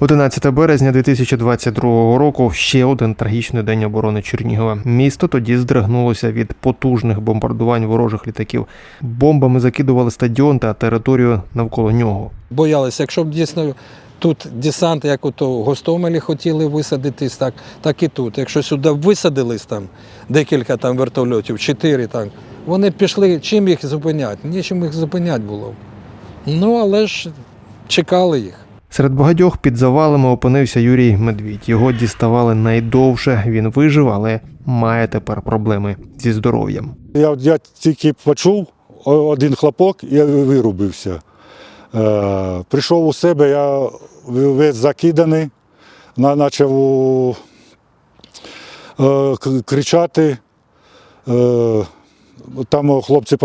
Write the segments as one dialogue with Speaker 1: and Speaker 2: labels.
Speaker 1: 11 березня 2022 року ще один трагічний день оборони Чернігова. Місто тоді здригнулося від потужних бомбардувань ворожих літаків. Бомбами закидували стадіон та територію навколо нього.
Speaker 2: Боялися, якщо б дійсно тут десант, як ото в Гостомелі хотіли висадитись, так, так і тут. Якщо сюди висадились там декілька там вертольотів, чотири там, вони пішли, чим їх зупиняти? Нічим їх зупиняти було. Ну, але ж чекали їх.
Speaker 1: Серед багатьох під завалами опинився Юрій Медвідь. Його діставали найдовше. Він вижив, але має тепер проблеми зі здоров'ям.
Speaker 3: Я, я тільки почув один хлопок і вирубився. Е, прийшов у себе, я весь закиданий, почав е, кричати. Е, там хлопці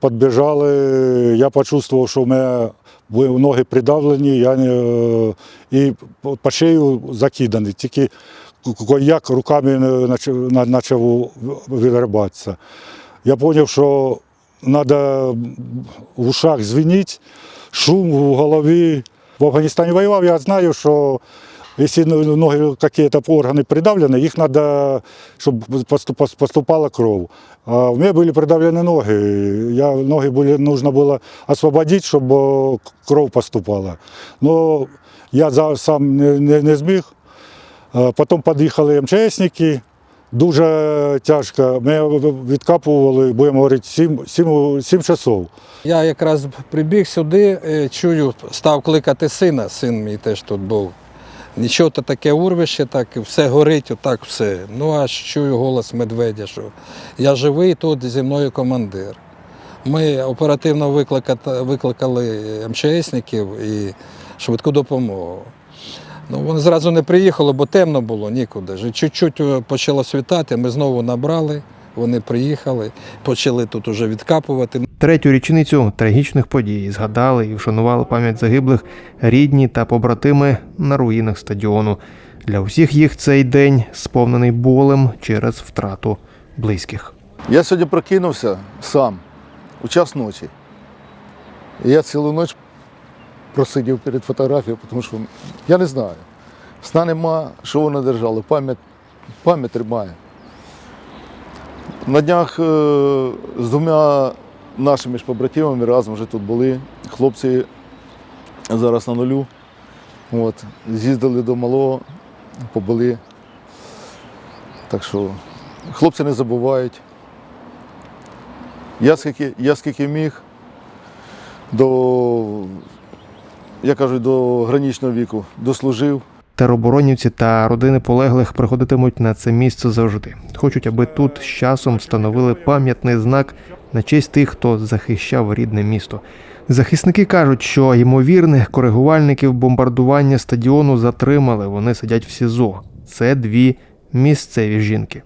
Speaker 3: підбіжали, я почувствував, що в мене ноги придавлені, я не, і по шею закиданий. Тільки як руками почав, на- Я зрозумів, що треба в ушах звеніть, шум в голові. В Афганістані воював, я знаю, що якщо ноги, якісь органи придавлені, їх треба, щоб поступ- поступала кров. А в мене були придавлені ноги. Я, ноги були, нужно було освободити, щоб о, кров поступала. Но я сам не, не, не зміг. Потім під'їхали МЧСники, дуже тяжко. Ми відкапували, будемо говорити, 7, 7, 7 часов.
Speaker 2: Я якраз прибіг сюди, е, чую, став кликати сина, син мій теж тут був. Нічого то таке урвище, так все горить, отак все. Ну аж чую голос медведя, що я живий, тут зі мною командир. Ми оперативно викликали МЧСників і швидку допомогу. Ну, вони зразу не приїхали, бо темно було нікуди. Чуть-чуть е, почало світати, ми знову набрали, вони приїхали, почали тут уже відкапувати.
Speaker 1: Третю річницю трагічних подій згадали і вшанували пам'ять загиблих рідні та побратими на руїнах стадіону. Для всіх їх цей день сповнений болем через втрату близьких.
Speaker 4: Я сьогодні прокинувся сам у час ночі. Я цілу ніч просидів перед фотографією, тому що я не знаю. Сна нема, що воно держало, пам'ять, пам'ять тримає. На днях е, з двома нашими ж побратимами разом вже тут були. Хлопці зараз на нулю. От, з'їздили до малого, побули. Так що хлопці не забувають. Я скільки, я скільки міг до, я кажу, до гранічного віку дослужив.
Speaker 1: Тероборонівці та родини полеглих приходитимуть на це місце завжди. Хочуть, аби тут з часом встановили пам'ятний знак на честь тих, хто захищав рідне місто. Захисники кажуть, що ймовірних коригувальників бомбардування стадіону затримали. Вони сидять в СІЗО. Це дві місцеві жінки.